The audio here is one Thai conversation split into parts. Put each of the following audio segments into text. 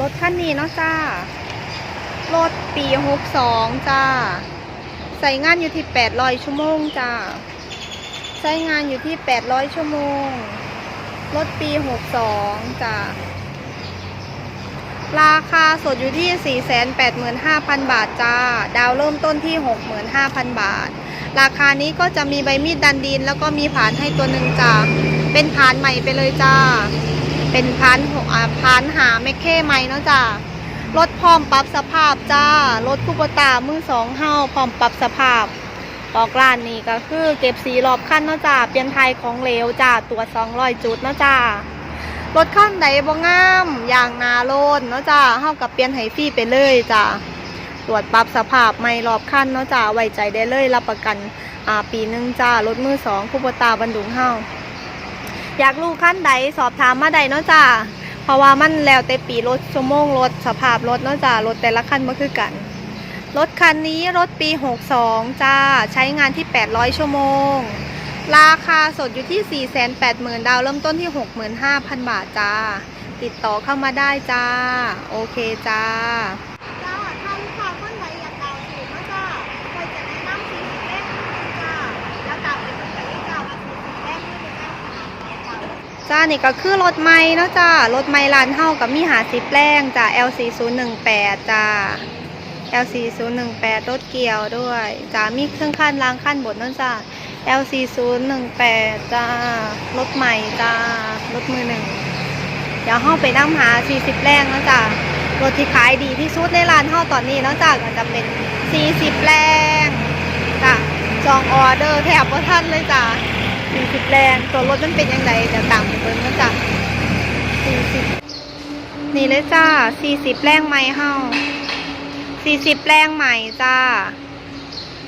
รถคันนี้เนาะจ้า รถปี62จ้า ใส่งานอยู่ที่800ชั่วโมงจ้า ใช้งานอยู่ที่800ชั่วโมง รถปี62จ้า ราคาสดอยู่ที่ 485,000 บาทจ้า ดาวเริ่มต้นที่ 65,000 บาท ราคานี้ก็จะมีใบมีดดันดิน แล้วก็มีผานให้ตัวหนึ่งจ้า เป็นผานใหม่ไปเลยจ้า เป็นผานหกอ่านหาไม่เข้ใหมเนาะจ้ารถพร้อมปรับสภาพจ้ารถคูปตามือสองเฮาพร้อมปรับสภาพออกร้านนี้ก็คือเก็บสีรอบคันเนาะจ้าเปลี่ยนไทยของเหลวจ้าตัว200จุดเนาะจ้ารถขั้นใดบ่งามอย่างนาโลนเนาะจ้าเฮากับเปลี่ยนให้ฟรีไปเลยจ้าตรวจปรับสภาพไม่รอบคันเนาะจ้าไว้ใจได้เลยรับประกันอ่าปีหนึ่งจ้ารถมือสองคูปตาบันดุงเฮา อยากรู้ขั้นใดสอบถามมาใดเนาะจ้าเพราะว่ามันแล้วแต่ปีรถชั่วโมงรถสภาพรถเนาะจ้ารถแต่ละคันบ่คือกัน รถคันนี้รถปี 62 จ้า ใช้งานที่ 800 ชั่วโมง ราคาสดอยู่ที่ 480,000 ดาวเริ่มต้นที่ 65,000 บาทจ้า ติดต่อเข้ามาได้จ้า โอเคจ้า จ้านี่ก็คือรถไม้เนาะจ้ารถไม้ลานเฮากับมีหาสิบแรงจ้า L4018 จ้า L4018 รถเกี่ยวด้วยจ้ามีเครื่องขั้นล้างขั้นบดเนาะจ้า L4018 จ้ารถใหม่จ้ารถมือหนึ่งเดี๋ยวเฮาไปนั่งหา40แรงเนาะจ้ารถที่ขายดีที่สุดในร้านเฮาตอนนี้เนาะจ้าก็จะเป็น 40แรงจ้าจองออเดอร์แถบว่าท่านเลยจ้า40แรงตัวรถมันเป็นยังไงเดี๋ยวตามไปเบิ่งเนาะจ้า40นี่เลยจ้า40แรงใหม่เฮา40แรงใหม่จ้า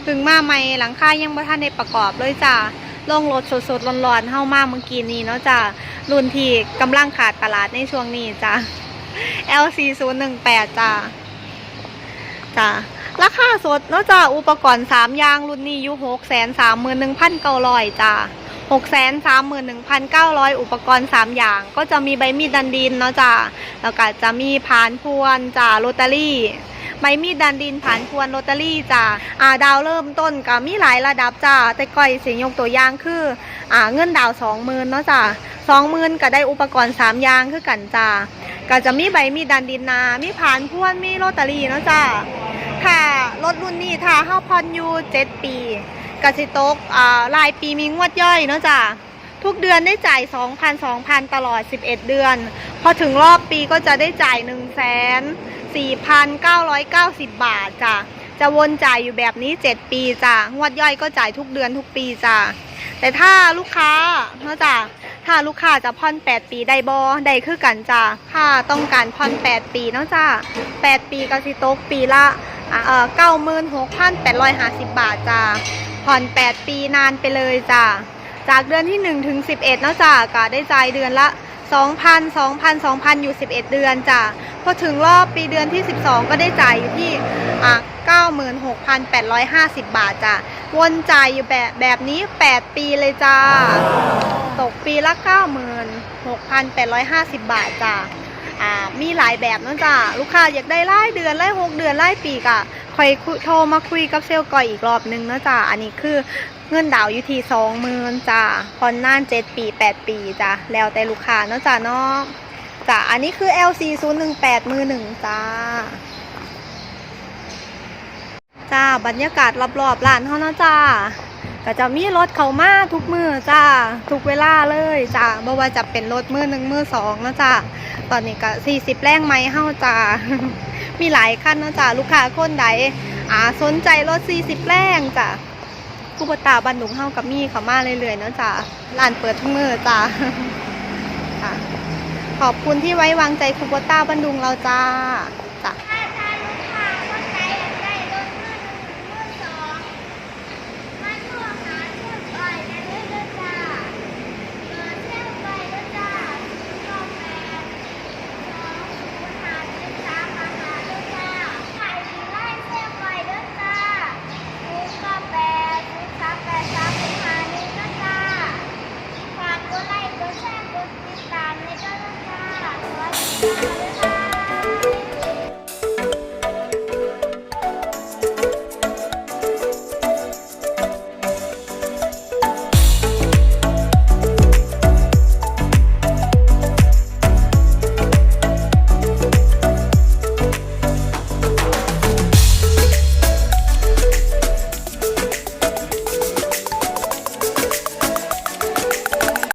ถึงมาใหม่หลังค่ายังบ่ทันได้ประกอบเลยจ้าลงรถสดๆร้อนๆเฮามาเมื่อกี้นี้เนาะจ้ารุ่นที่กำลังขาดตลาดในช่วงนี้จ้า L4018 จ้าจ้าราคาสดเนาะจ้าอุปกรณ์ 3 อย่างรุ่นนี้อยู่631,900จ้า 631,900 อุปกรณ์ 3 อย่าง ก็จะมีใบมีดดันดินเนาะจ้าแล้วก็จะมีผานพวนจ้าโรตารี่ใบมีดดันดินผ่านพวนโรตารี่จ้าอ่าดาวเริ่มต้นก็มีหลายระดับจ้าแต่ก้อยเสียงยกตัวอย่างคืออ่าเงินดาวสองหมื่นเนาะจ้าสองหมื่นก็ได้อุปกรณ์สามอย่างคือกันจ้าก็จะมีใบมีดดันดินนา มีผ่านพวนมีโรตารี่เนาะจ้าถ้ารถรุ่นนี้ถ้าเฮาพอนอยู่เจ็ดปี กสิตกอ่ารายปีมีงวดย่อยเนาะจ้าทุกเดือนได้จ่าย 2,000 2,000 ตลอด 11 เดือน พอถึงรอบปีก็จะได้จ่าย 1 4 4,990 บาทจ้ะ จะวนจ่ายอยู่แบบนี้ 7 ปีจ้ะ งวดย่อยก็จ่ายทุกเดือนทุกปีจ้ะ แต่ถ้าลูกค้าเนาะจ้ะ ถ้าลูกค้าจะผ่อน 8 ปีได้บอได้คือกันจ้ะ ถ้าต้องการผ่อน 8 ปีเนาะจ้ะ 8 ปีกสิตกปีละอ่าเอ่อ96,850 บาทจ้ะ ผ่อน 8 ปีนานไปเลยจ้ะ จากเดือนที่1ถึง11เนาะจ้ะก็ได้จ่ายเดือนละ 2,000 2,000 2,000 อยู่ 11 เดือนจ้ะ พอถึงรอบปีเดือนที่ 12 ก็ได้จ่ายอยู่ที่อะ96,850 บาทจ้ะ วนจ่ายอยู่แบบแบบนี้ 8 ปีเลยจ้า ตกปีละ 96,850 บาทจ้ะอ่ามีหลายแบบนะจ้ะ ลูกค้าอยากได้รายเดือนรายหเดือนรายปีกะ คอยโทรมาคุยกับเซลล์ก่อยอีกรอบนึงเนาะจ้ะอันนี้คือเงินดาวอยู่ที่สองหมื่นจ้ะผ่อนนานเจ็ดปีแปดปีจ้ะแล้วแต่ลูกค้าเนาะจ้ะเนาะจ้ะอันนี้คือ LC 0 1 8มือหนึ่งจ้าจ้าบรรยากาศรอบๆร้านเฮาเนาะจ้าก็จะมีรถเข้ามาทุกมือจ้าทุกเวลาเลยจ้าบ่ว่าจะเป็นรถมือหนึ่งมือสองนะจ้าตอนนี้ก็40แรงไม้เฮาจ้า มีหลายขั้นนะจ๊ะลูกค้าคนใดอ่าสนใจรถ40แรงจ้าคูปตาบันดุงเฮากับมีเขามาเรื่อยๆนะจ๊ะร้านเปิดทุกมือจ่ะขอบคุณที่ไว้วางใจคูปตาบันดุงเราจ้าจ้า